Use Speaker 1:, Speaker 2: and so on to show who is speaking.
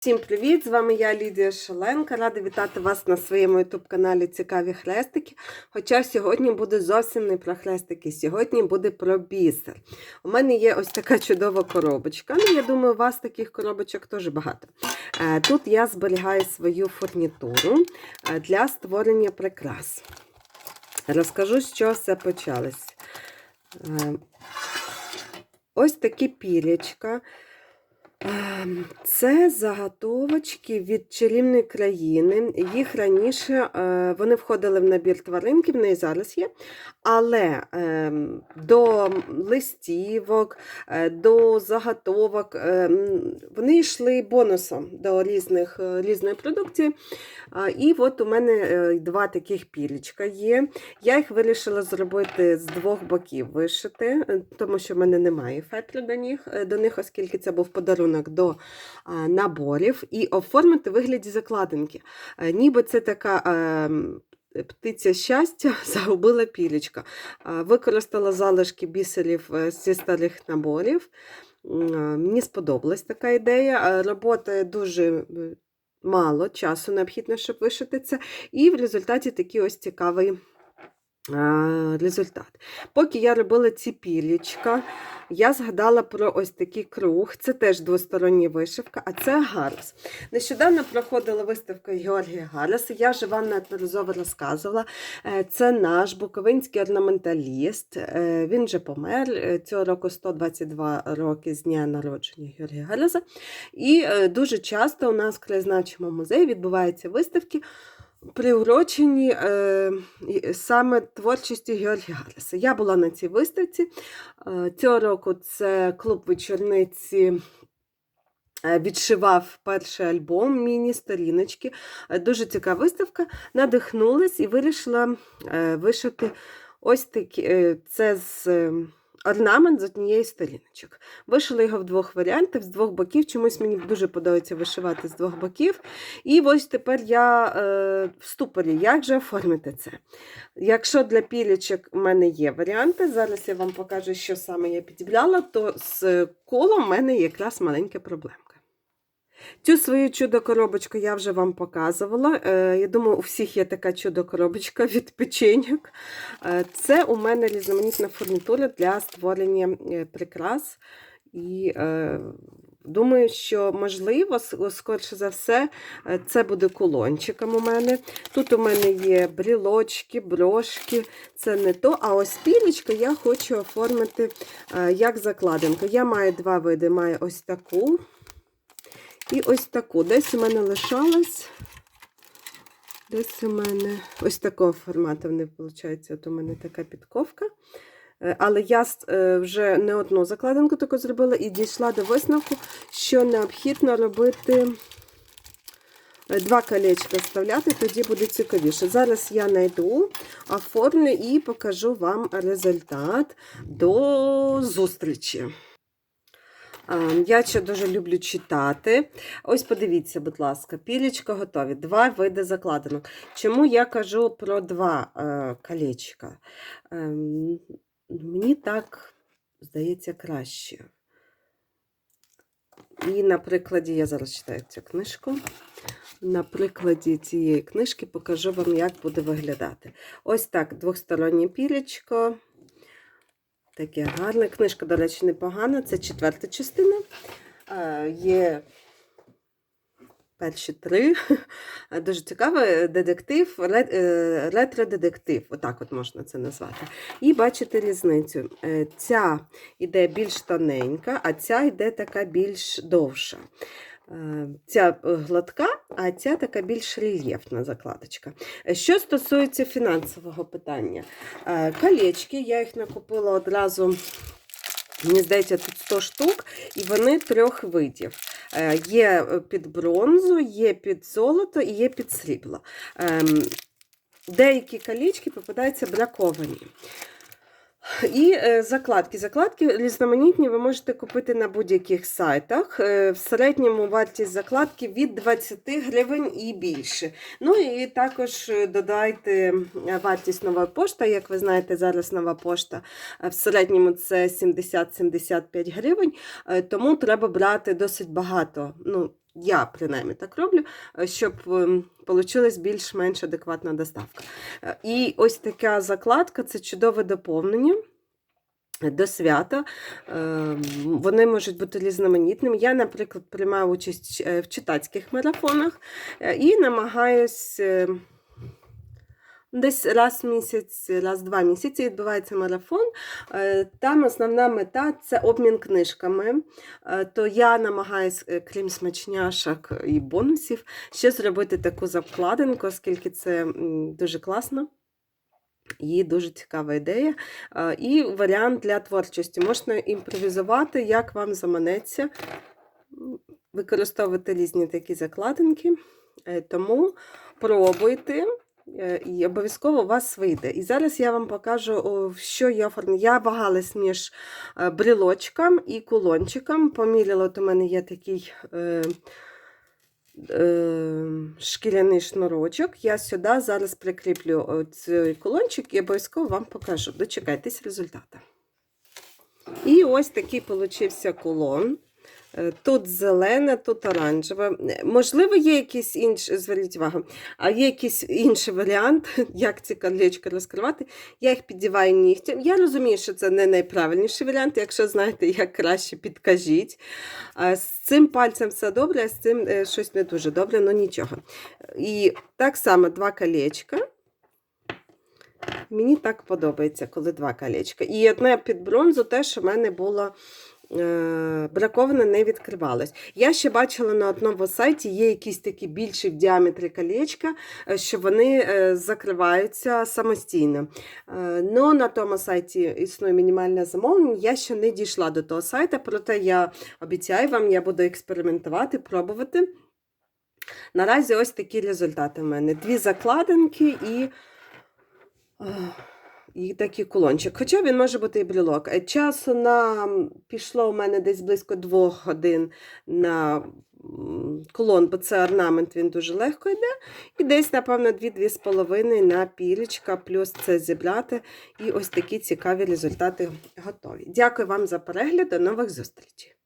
Speaker 1: Всім привіт! З вами я Лідія Шаленка. Рада вітати вас на своєму ютуб-каналі Цікаві хрестики. Хоча сьогодні буде зовсім не про хрестики, сьогодні буде про бісер. У мене є ось така чудова коробочка. Ну, я думаю, у вас таких коробочок теж багато. Е, Тут я зберігаю свою фурнітуру е, для створення прикрас. Розкажу, з чого все почалось. Е, Ось такі пілечка. Ем, Це заготовочки від чарівної країни. Їх раніше е, вони входили в набір тваринки, в неї зараз є. Але ем, до листівок, е, до заготовок ем, вони йшли бонусом до різних, е, різної продукції. І от у мене два таких пілічка є. Я їх вирішила зробити з двох боків вишити, тому що в мене немає фетру до них, до них, оскільки це був подарунок до наборів, і оформити вигляді закладинки. Е, Ніби це така. ем, Птиця щастя загубила пілічка. Використала залишки бісерів е, зі старих наборів. Мені сподобалась така ідея. Е, Роботи дуже е, мало часу необхідно, щоб вишити це. І в результаті такий ось цікавий результат. Поки я робила ці пілічка, я згадала про ось такий круг. Це теж двостороння вишивка, а це Гарас. Нещодавно проходила виставка Георгія Гараса. Я вже вам неодноразово розказувала. Е, Це наш буковинський орнаменталіст. Е, Він вже помер Е, цього року 122 роки з дня народження Георгія Гараса. І дуже часто у нас в краєзнавчому музеї відбуваються виставки. Приурочені е, саме творчості Георгія Гараса. Я була на цій виставці. Е, цього року це клуб вечорниці е, відшивав перший альбом міні-сторіночки. Е, Дуже цікава виставка. Надихнулась і вирішила вишити ось такі. Це з орнамент з однієї сторіночок. Вишила його в двох варіантах, з двох боків. Чомусь мені дуже подобається вишивати з двох боків. І ось тепер я е, в ступорі, як же оформити це. Якщо для пілічок в мене є варіанти, зараз я вам покажу, що саме я підібрала, то з колом в мене якраз маленька проблемка. Цю свою чудо-коробочку я вже вам показувала. Е, Я думаю, у всіх є така чудо-коробочка від печеньок. Е, Це у мене різноманітна фурнітура для створення е, прикрас. І думаю, що можливо, скорше за все, це буде кулончиком у мене. Тут у мене є брілочки, брошки, це не то. А ось пілечка я хочу оформити як закладинку. Я маю два види, маю ось таку. І ось таку. Десь у мене лишалась. Десь у мене ось такого формату вони виходить. От у мене така підковка. Е, Але я е, вже не одну закладинку таку зробила і дійшла до висновку, що необхідно робити е, два колечка вставляти, тоді буде цікавіше. Зараз я знайду, оформлю і покажу вам результат. До зустрічі! А, Я ще дуже люблю читати. Ось подивіться, будь ласка, пілечка готові. Два види закладинок. Чому я кажу про два е, колечка? Ем, мені так здається краще. І на прикладі, я зараз читаю цю книжку. На прикладі цієї книжки покажу вам, як буде виглядати. Ось так, двостороннє пілечко. Таке гарне. Книжка, до речі, непогана. Це четверта частина. Е, Є перші три. Дуже цікавий детектив, ре- е, ретро-детектив. Отак от можна це назвати. І бачите різницю. Е, Ця йде більш тоненька, а ця йде така більш довша. Е, Ця е, гладка, а ця така більш рельєфна закладочка. Е, Що стосується фінансового питання, колечки, я їх накупила одразу, мені здається, тут 100 штук, і вони трьох видів. Є під бронзу, є під золото і є під срібло. Ем, Деякі колечки попадаються браковані. І е, закладки. Закладки різноманітні ви можете купити на будь-яких сайтах. Е, в середньому вартість закладки від 20 гривень і більше. Ну і також е, додайте вартість нова пошта. Як ви знаєте, зараз нова пошта в середньому це 70-75 гривень, тому треба брати досить багато. Ну, Я принаймні так роблю, е, щоб вийшла більш-менш адекватна доставка. Е, І ось така закладка це чудове доповнення. До свята Е, вони можуть бути різноманітними. Я, наприклад, приймаю участь е, в читацьких марафонах і намагаюсь е, десь раз в місяць, раз в два місяці відбувається марафон. Е, Там основна мета це обмін книжками. Е, То я намагаюсь, е, крім смачняшок і бонусів, ще зробити таку закладинку, оскільки це дуже класно. І дуже цікава ідея. І варіант для творчості. Можна імпровізувати, як вам заманеться, використовувати різні такі закладинки. Тому пробуйте. Е, І обов'язково у вас вийде. І зараз я вам покажу, що я оформлю. Я вагалась між е, брілочком і кулончиком. Поміряла, от у мене є такий е, е, шкіряний шнурочок. Я сюди зараз прикріплю цей кулончик і обов'язково вам покажу. Дочекайтесь результату. І ось такий получився кулон. Е, Тут зелене, тут оранжеве. Е, Можливо, є якийсь інший, зверніть увагу, а є якийсь інший варіант, як ці колечка розкривати. Я їх піддіваю нігтям. Я розумію, що це не найправильніший варіант. Якщо знаєте, як краще, підкажіть. З цим пальцем все добре, а з цим е, щось не дуже добре, але нічого. І так само два колечка. Мені так подобається, коли два колечка. І одне під бронзу, те, що в мене було браковане, не відкривалось. Я ще бачила на одному сайті, є якісь такі більші в діаметрі колечка, е, що вони е, закриваються самостійно. Е, но на тому сайті існує мінімальне замовлення. Я ще не дійшла до того сайту, проте я обіцяю вам, я буду експериментувати, пробувати. Наразі ось такі результати в мене. Дві закладинки і. І такий кулончик. Хоча він може бути і брілок. Е, Часу на пішло у мене десь близько двох годин на м, кулон, бо це орнамент, він дуже легко йде. І десь, напевно, 2-2,5 на пілечка, плюс це зібрати. І ось такі цікаві результати готові. Дякую вам за перегляд. До нових зустрічей!